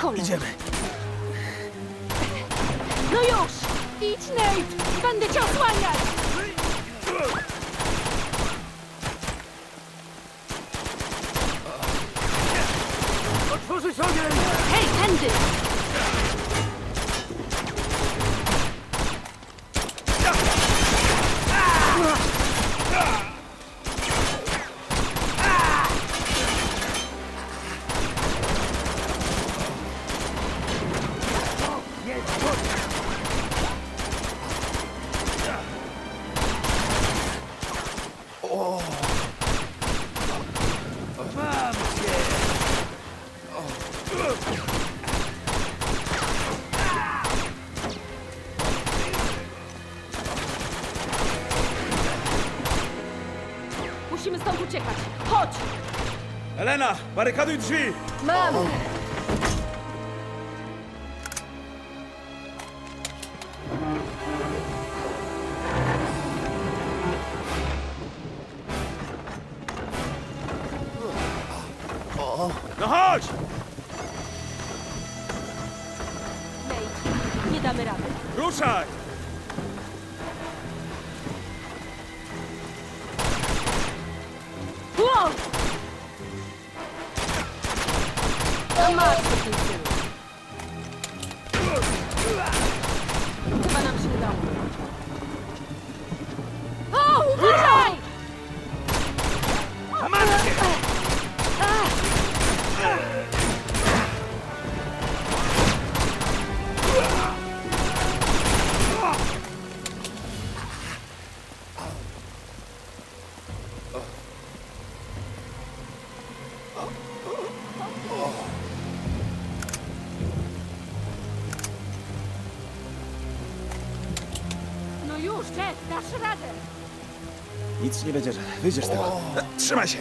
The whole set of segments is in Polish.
Cholera. Idziemy. No już! Idź, Nate! Będę cię osłaniać! Otworzyć ogień! Hej, tędy! Mam cię! Musimy stąd uciekać! Chodź! Elena, barykaduj drzwi! Mam! Nie będzie, wyjdziesz z tego. Trzymaj się!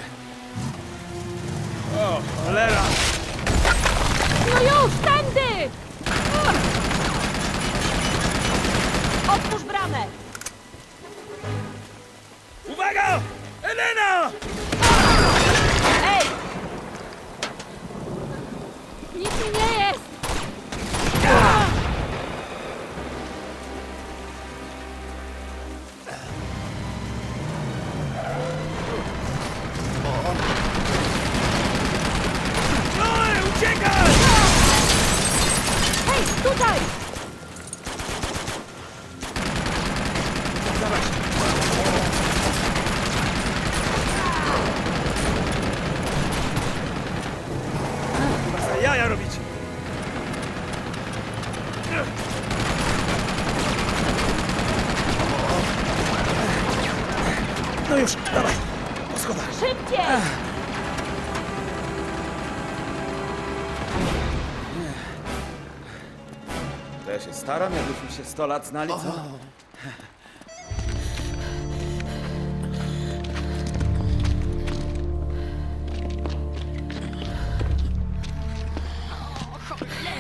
Staram, jakbyśmy się 100 lat znali, co?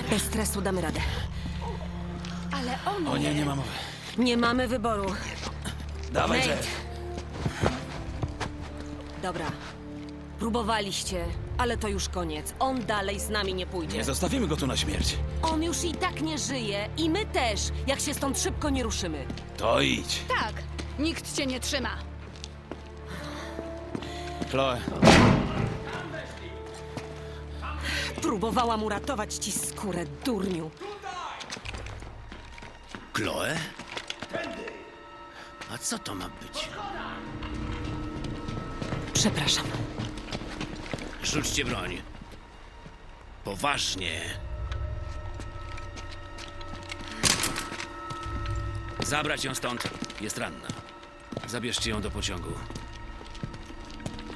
Bez stresu damy radę. Ale on O nie, nie ma mowy. Nie mamy wyboru. Dawaj, Nate. Jeff. Dobra. Próbowaliście, ale to już koniec. On dalej z nami nie pójdzie. Nie zostawimy go tu na śmierć. On już i tak nie żyje i my też, jak się stąd szybko nie ruszymy. To idź. Tak, nikt cię nie trzyma. Chloe, Próbowałam uratować ci skórę, durniu. Chloe? A co to ma być? Przepraszam. Rzućcie broń. Poważnie. Zabrać ją stąd. Jest ranna. Zabierzcie ją do pociągu.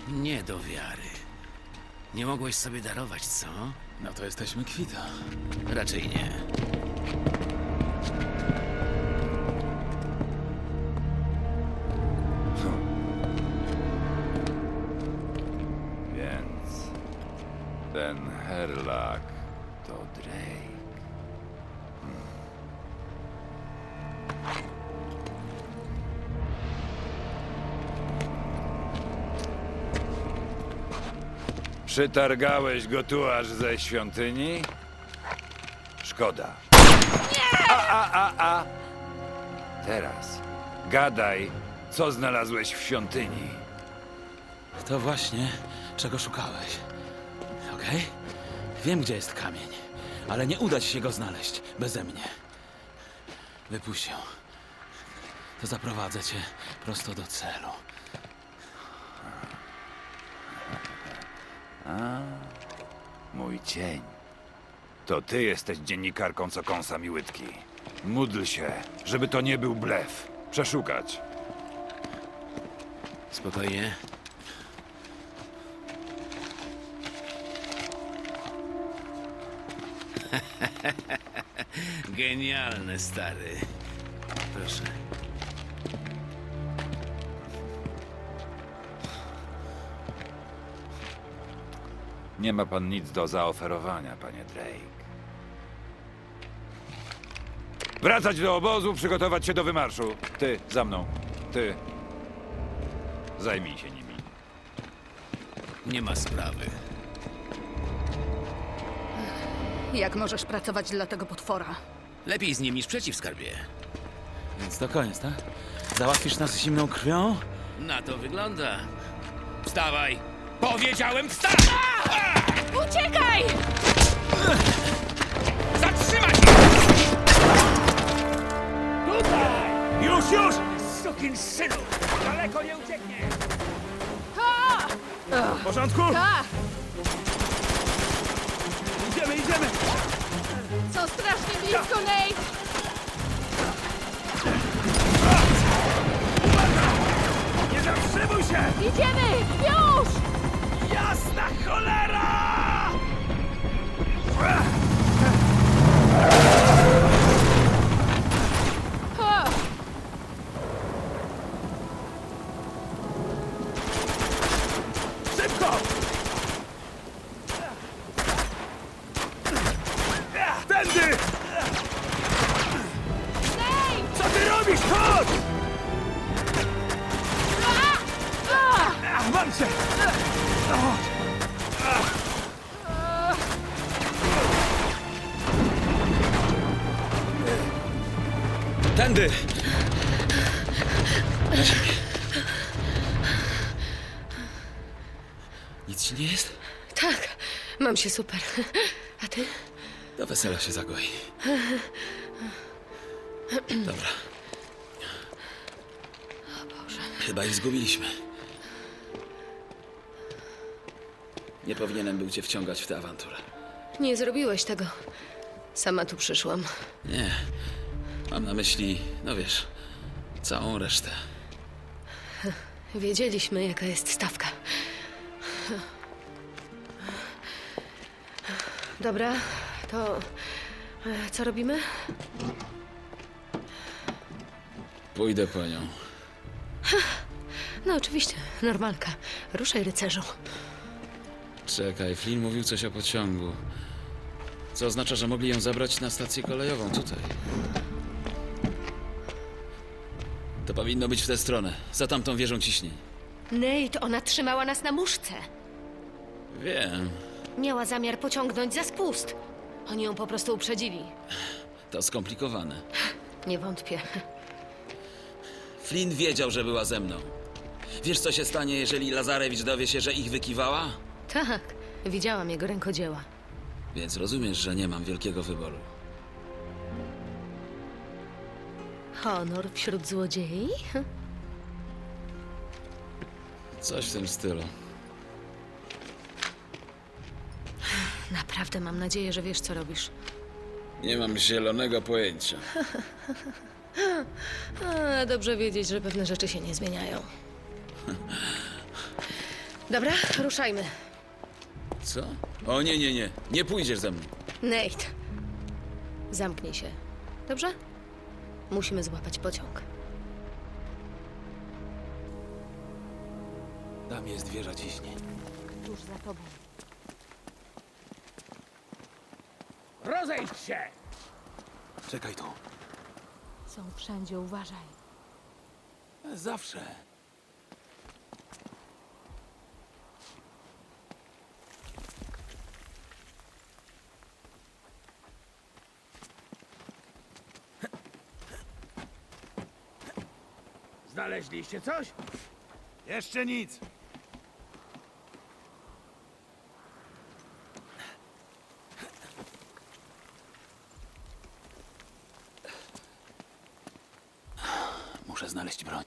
Nie do wiary. Nie mogłeś sobie darować, co? no to jesteśmy kwita. Raczej nie. Przytargałeś go tu aż ze świątyni? Zgoda. A, a, a, a. Teraz gadaj, co znalazłeś w świątyni. To właśnie, czego szukałeś. Okej? Wiem, gdzie jest kamień, ale nie uda ci się go znaleźć beze mnie. Wypuść ją. To zaprowadzę cię prosto do celu. Mój cień. To ty jesteś dziennikarką, co kąsa mi łydki. Módl się, żeby to nie był blef. Przeszukać. Spokojnie. Genialny, stary. Proszę. Nie ma pan nic do zaoferowania, panie Drake. Wracać do obozu, przygotować się do wymarszu. Ty, za mną. Ty. Zajmij się nimi. Nie ma sprawy. Jak możesz pracować dla tego potwora? Lepiej z nim niż przeciw skarbie. Więc to koniec, tak? Załatwisz nas zimną krwią? Na to wygląda. Wstawaj! Powiedziałem wstań! Uciekaj! Zatrzymać! Już, już! Sukin synu! Daleko nie ucieknie! W porządku? Tak! Idziemy, idziemy! Są strasznie blisko, Nate! Nie zatrzymuj się! Idziemy! Już! Jasna cholera! Yeah. Mam się super. A ty? Do wesela się zagoi. Dobra. Chyba ich zgubiliśmy. Nie powinienem był cię wciągać w tę awanturę. Nie zrobiłeś tego. Sama tu przyszłam. Nie. Mam na myśli, no wiesz, całą resztę. Wiedzieliśmy, jaka jest stawka. Dobra, to e, co robimy? Pójdę po nią. No oczywiście, normalka. Ruszaj, rycerzu. Czekaj, Flynn mówił coś o pociągu. Co oznacza, że mogli ją zabrać na stację kolejową tutaj. To powinno być w tę stronę. Za tamtą wieżą ciśnień. Nate, ona trzymała nas na muszce. Wiem. Miała zamiar pociągnąć za spust. Oni ją po prostu uprzedzili. To skomplikowane. Nie wątpię. Flynn wiedział, że była ze mną. Wiesz, co się stanie, jeżeli Lazarewicz dowie się, że ich wykiwała? Tak, widziałam jego rękodzieła. Więc rozumiesz, że nie mam wielkiego wyboru. Honor wśród złodziei? Coś w tym stylu. Naprawdę mam nadzieję, że wiesz, co robisz. Nie mam zielonego pojęcia. A, dobrze wiedzieć, że pewne rzeczy się nie zmieniają. Dobra, ruszajmy. Co? O nie, nie, nie. Nie pójdziesz ze mną. Nate, zamknij się. Dobrze? Musimy złapać pociąg. Tam jest wieża ciśnień. Tuż za tobą. Rozejść się! Czekaj tu. Są wszędzie, uważaj. Zawsze. Znaleźliście coś? Jeszcze nic. Znaleźć broń.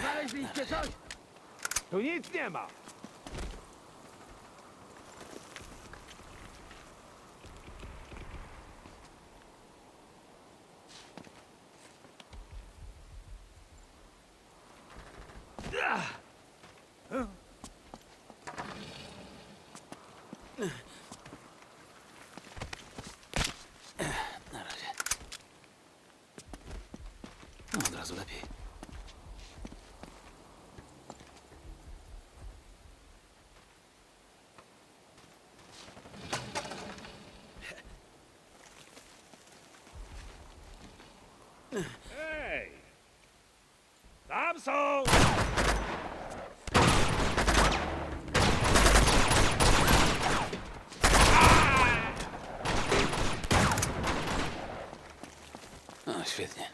Znaleźliście coś? Tu nic nie ma. Na razie. No, od razu lepiej. Ej! Tam są! No, świetnie.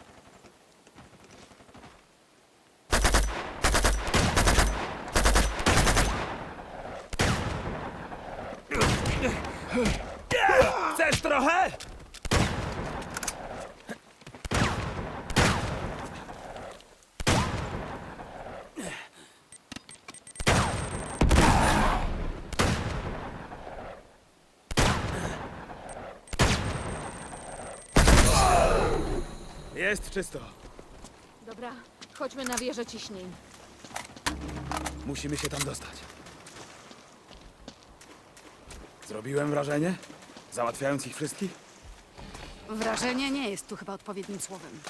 Chcesz trochę? Jest czysto. Dobra, chodźmy na wieżę ciśnień. Musimy się tam dostać. Zrobiłem wrażenie? Załatwiając ich wszystkich? Wrażenie nie jest tu chyba odpowiednim słowem.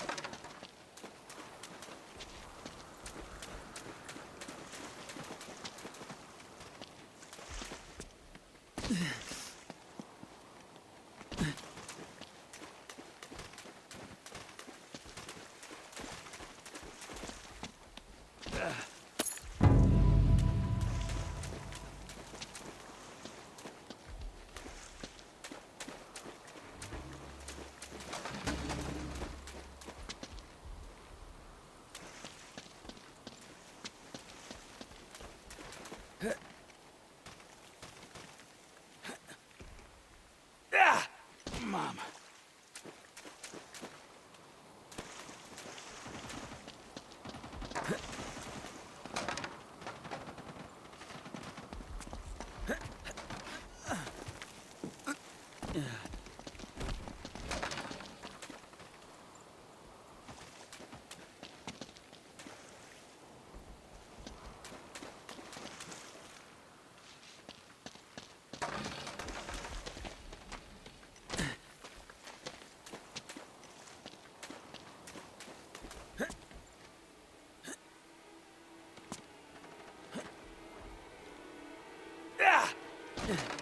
Ugh.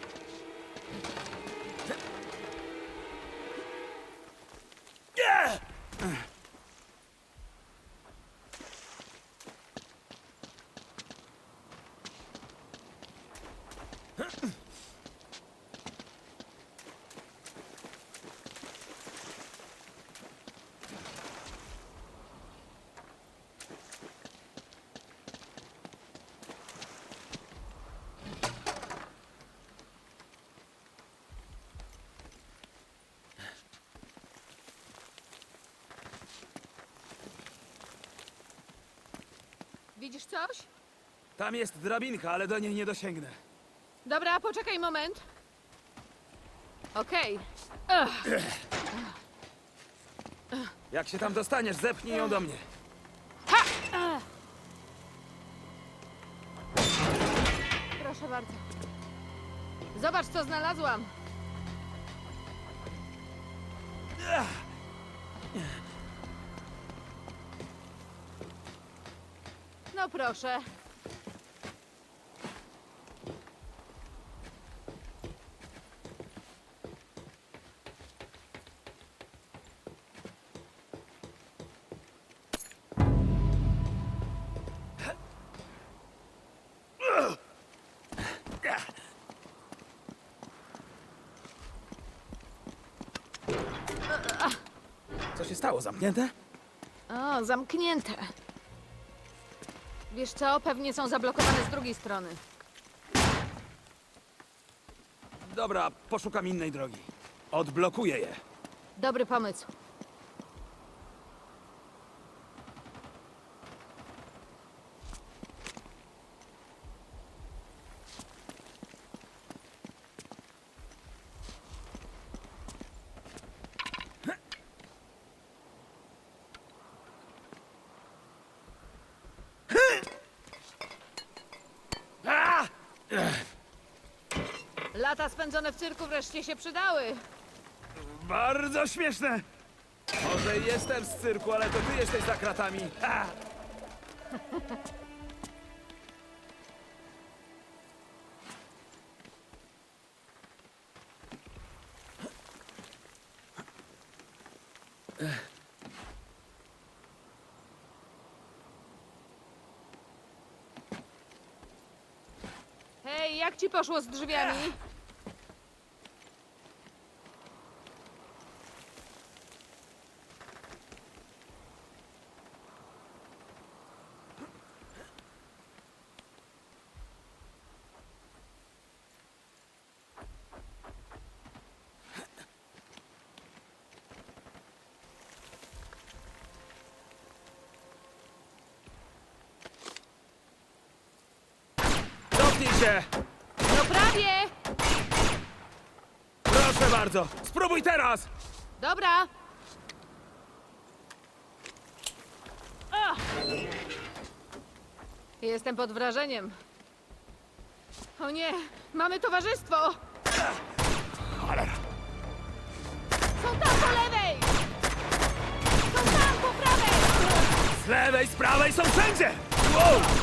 Widzisz coś? Tam jest drabinka, ale do niej nie dosięgnę. Dobra, poczekaj moment. Okej. Jak się tam dostaniesz, zepchnij ją do mnie. Proszę bardzo. Zobacz, co znalazłam. No proszę. Co się stało? Zamknięte? O, zamknięte. Wiesz co, pewnie są zablokowane z drugiej strony. Dobra, poszukam innej drogi. Odblokuję je. Dobry pomysł. Lata spędzone w cyrku wreszcie się przydały. Bardzo śmieszne! Może i jestem z cyrku, ale to ty jesteś za kratami. Ha! Hej, jak ci poszło z drzwiami? Się! No prawie! Proszę bardzo! Spróbuj teraz! Dobra. Ach! Jestem pod wrażeniem. O nie, mamy towarzystwo! Cholera! Są tam po lewej! Są tam po prawej! Z lewej, z prawej są wszędzie! Wow!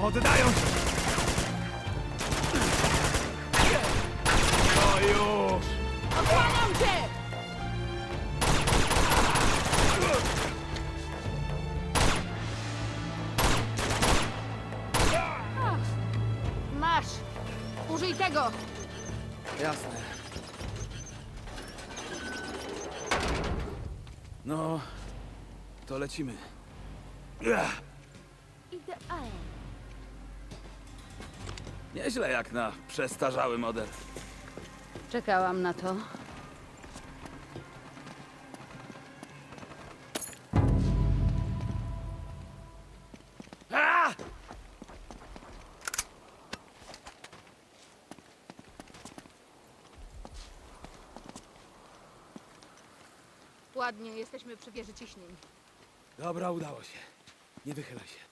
Poddają się! No już! Odkłaniam cię! Masz! Użyj tego! Jasne. No, to lecimy. Ach, Nieźle jak na przestarzały model. Czekałam na to. A! Ładnie, jesteśmy przy wieży ciśnień. Dobra, udało się. Nie wychylaj się.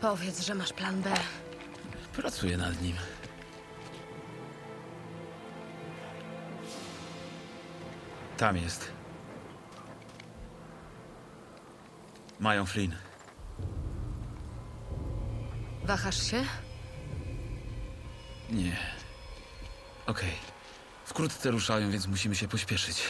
Powiedz, że masz plan B. Pracuję nad nim. Tam jest. Mają Flynn. Wahasz się? Nie. Okej. Wkrótce ruszają, więc musimy się pośpieszyć.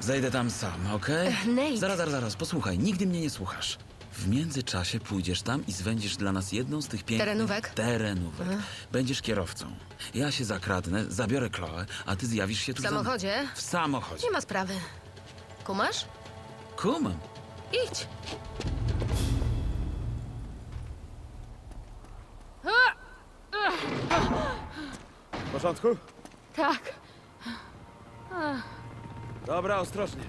Zajdę tam sam, okej? Nate. Zaraz, zaraz, zaraz, posłuchaj, nigdy mnie nie słuchasz. W międzyczasie pójdziesz tam i zwędzisz dla nas jedną z tych pięknych... Terenówek? Terenówek. Będziesz kierowcą. Ja się zakradnę, zabiorę Chloe, a ty zjawisz się tu W za mną. samochodzie? W samochodzie. Nie ma sprawy. Kumasz? Kumam. Idź. W porządku? Tak, Dobra, ostrożnie.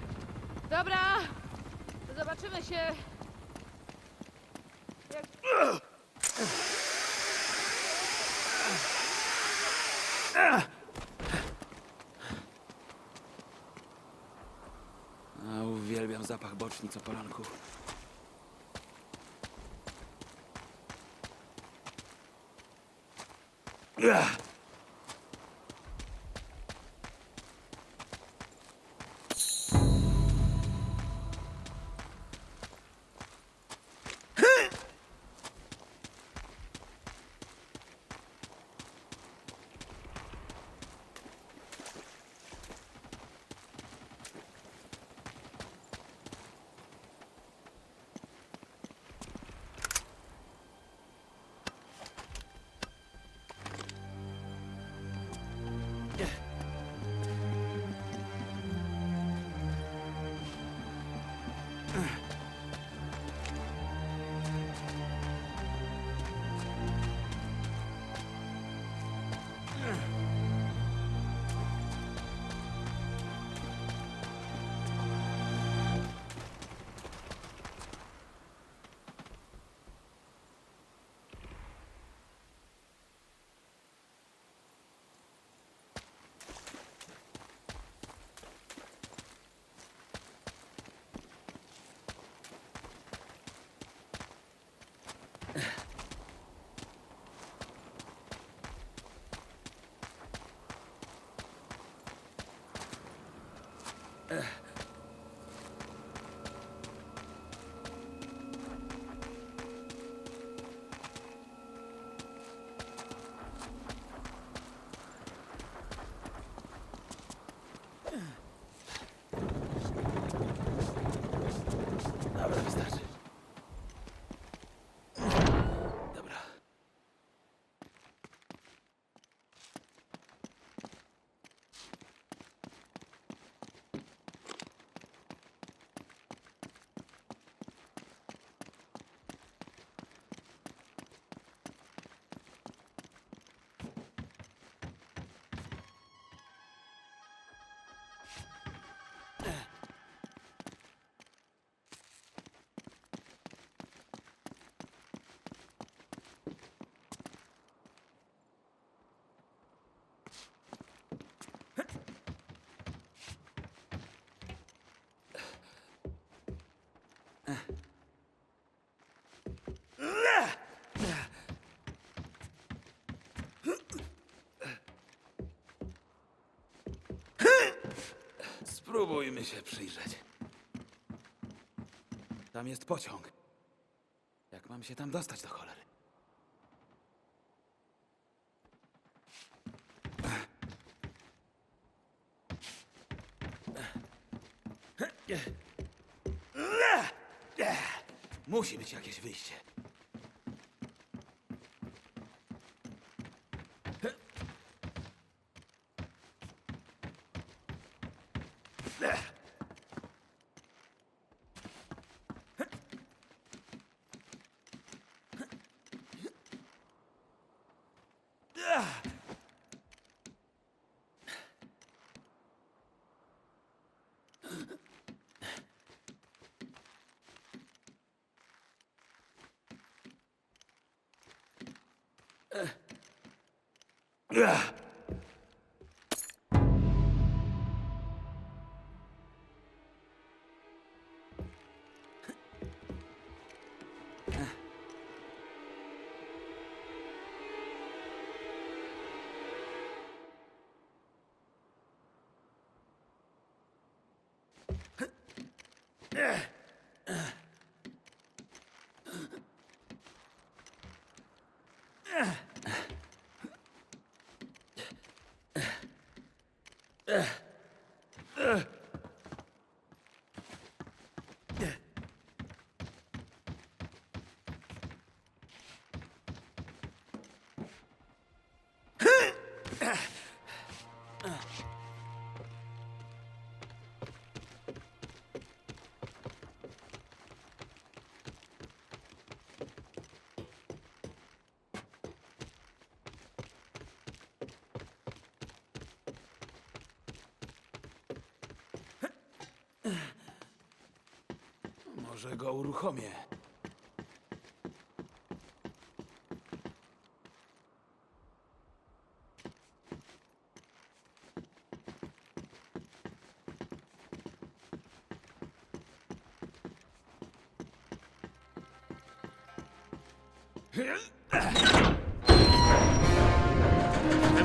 dobra. Zobaczymy się. A, uwielbiam zapach bocznic o polanku. Ach! Uh. Spróbujmy się przyjrzeć. Tam jest pociąg. Jak mam się tam dostać do cholery? Musi być jakieś wyjście. Ugh. Ugh. Może go uruchomię.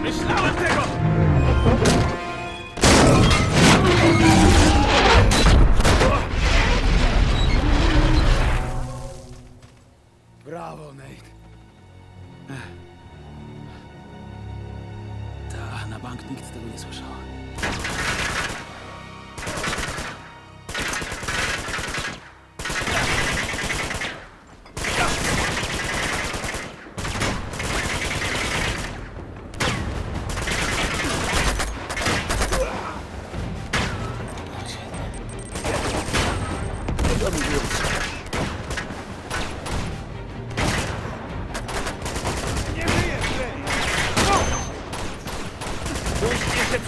Myślałem tego!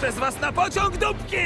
Przez was na pociąg dupki!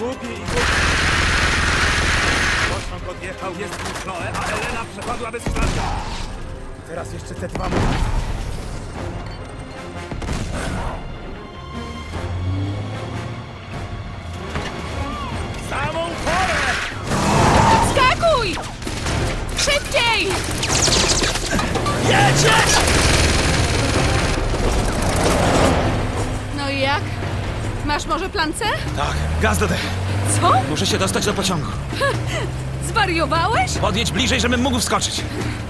Głupi i głupi. Pociąg odjechał, jest Chloe, a Elena przepadła bez śladu. Teraz jeszcze te dwa mury. Gaz do dech. Co? Muszę się dostać do pociągu. Zwariowałeś? Podjedź bliżej, żebym mógł wskoczyć.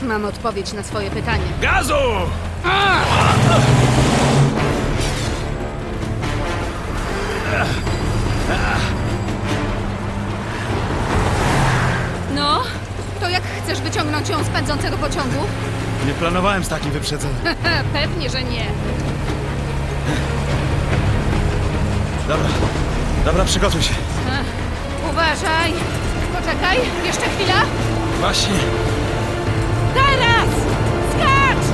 Mam odpowiedź na swoje pytanie. Gazu! No, to jak chcesz wyciągnąć ją z pędzącego pociągu? Nie planowałem z takim wyprzedzeniem. Pewnie, że nie. Dobra, Dobra, przygotuj się. Uważaj! Poczekaj, jeszcze chwila! Właśnie. Teraz! Skacz!